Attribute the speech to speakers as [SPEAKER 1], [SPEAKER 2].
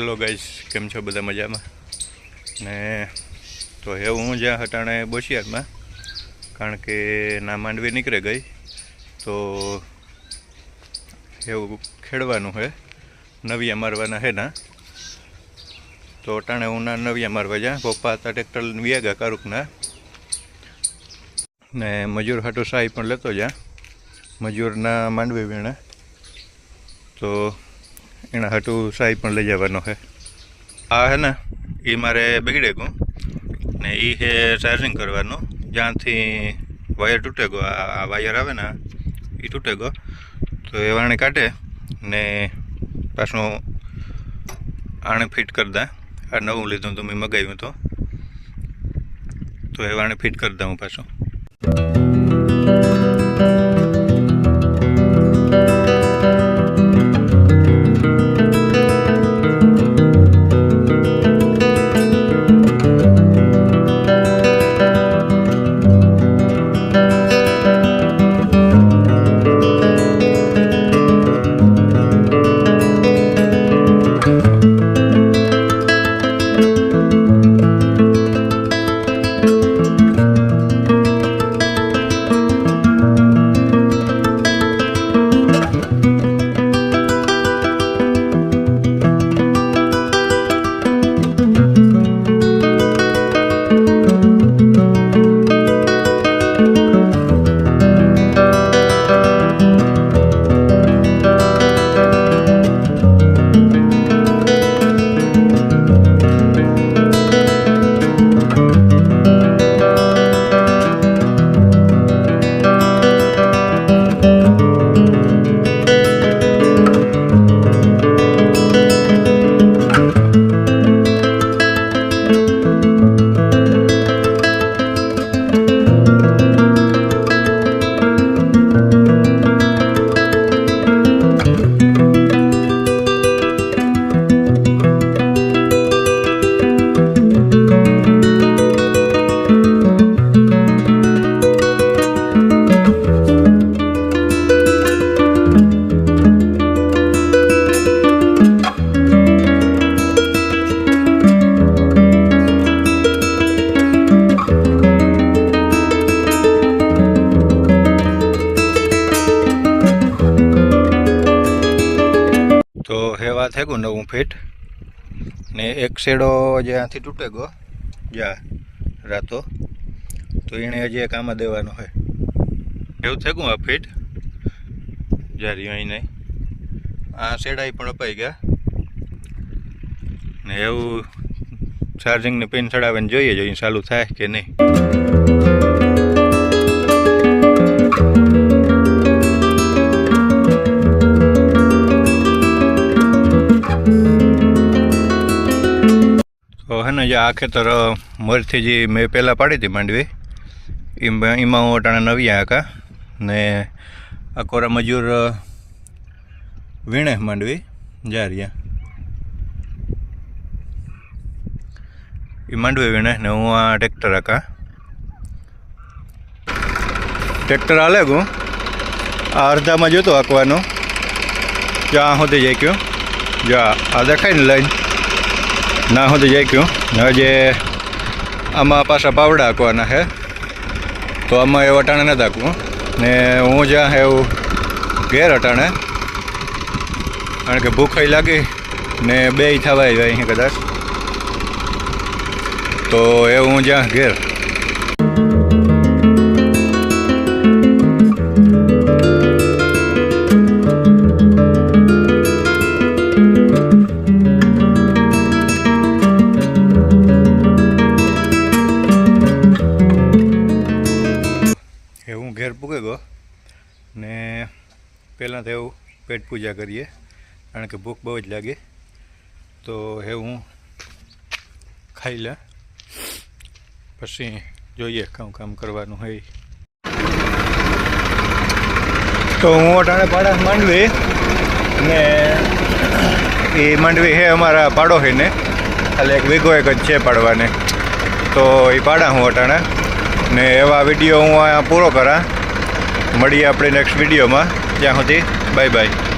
[SPEAKER 1] Hello guys, કેમ છો બધા મજામાં? ને તો હે હું જ્યાં હટાણે બોશિયારમાં કારણ કે ના માંડવી નીકળે ગઈ, તો એવું ખેડવાનું હે, નવિયા મારવાના હે ના. તો અટાણે હું ના નવિયા મારવા જા પપ્પા હતા ટ્રેક્ટર વ્યાગા કારુકના. ને મજૂર હાટો સાહી પણ લેતો જા મજૂરના માંડવી વીણે. તો એના હાટું સાઈ પણ લઈ જવાનો છે આ હે ને એ મારે બગડે ગયું. ને એ છે ચાર્જિંગ કરવાનું. જ્યાંથી વાયર તૂટે ગયો, આ વાયર આવે ને એ તૂટે ગયો. તો એ વાણે કાઢે ને પાછું આણે ફિટ કરી દે. આ નવું લીધું તો, મેં મગાવ્યું તો. તો એ વાણે ફિટ કરી દઉં પાછું. હેવા થઈ ગયું નવું ફીટ ને એક શેડો જે આથી તૂટે ગયો જા રાતો, તો એણે હજી એક આમાં દેવાનો હોય. એવું થઈ આ ફીટ જારી અહીં નહીં. આ શેડાઈ પણ અપાઈ ગયા. ને એવું ચાર્જિંગની પિન ચડાવીને જોઈએ જોઈએ ચાલુ થાય કે નહીં. હે જે આ ખેતર મરથી જે મેં પહેલાં પાડી હતી માંડવી એમાં હું અટાણા નવ્યા હતા ને આ કોરા મજૂર વીણે માંડવી જારિયા એ માંડવી વીણે ને હું આ ટ્રેક્ટર આકા. ટ્રેક્ટર હાલે હું આ અડધામાં જોતો આંકવાનું. જ્યાં સુધી જઈ ગયો જા આ દેખાય ને લાઈન. ના સુધી જઈ ગયું. ને હજે આમાં પાછા પાવડા હાંકવાના છે. તો આમાં એ વટાણે નથી હાંકવું. ને હું જ્યાં હે એવું ઘેર અટાણે. કારણ કે ભૂખ લાગી ને બે થવા જાય અહીં કદાચ. તો એ હું જ્યાં ઘેર. પહેલાં તો એવું પેટ પૂજા કરીએ, કારણ કે ભૂખ બહુ જ લાગે. તો એ હું ખાઈ લે. પછી જોઈએ કામ કામ કરવાનું હોય. તો હું અટાણે પાડા માંડવી ને એ માંડવી હે અમારા પાડો હે ને. એટલે એક વીઘો એક જ છે પાડવાને. તો એ પાડા હું અટાણે. ને એવા વીડિયો હું અહીંયા પૂરો કરા. મળીએ આપણે નેક્સ્ટ વિડીયોમાં. ત્યાં સુધી. Bye bye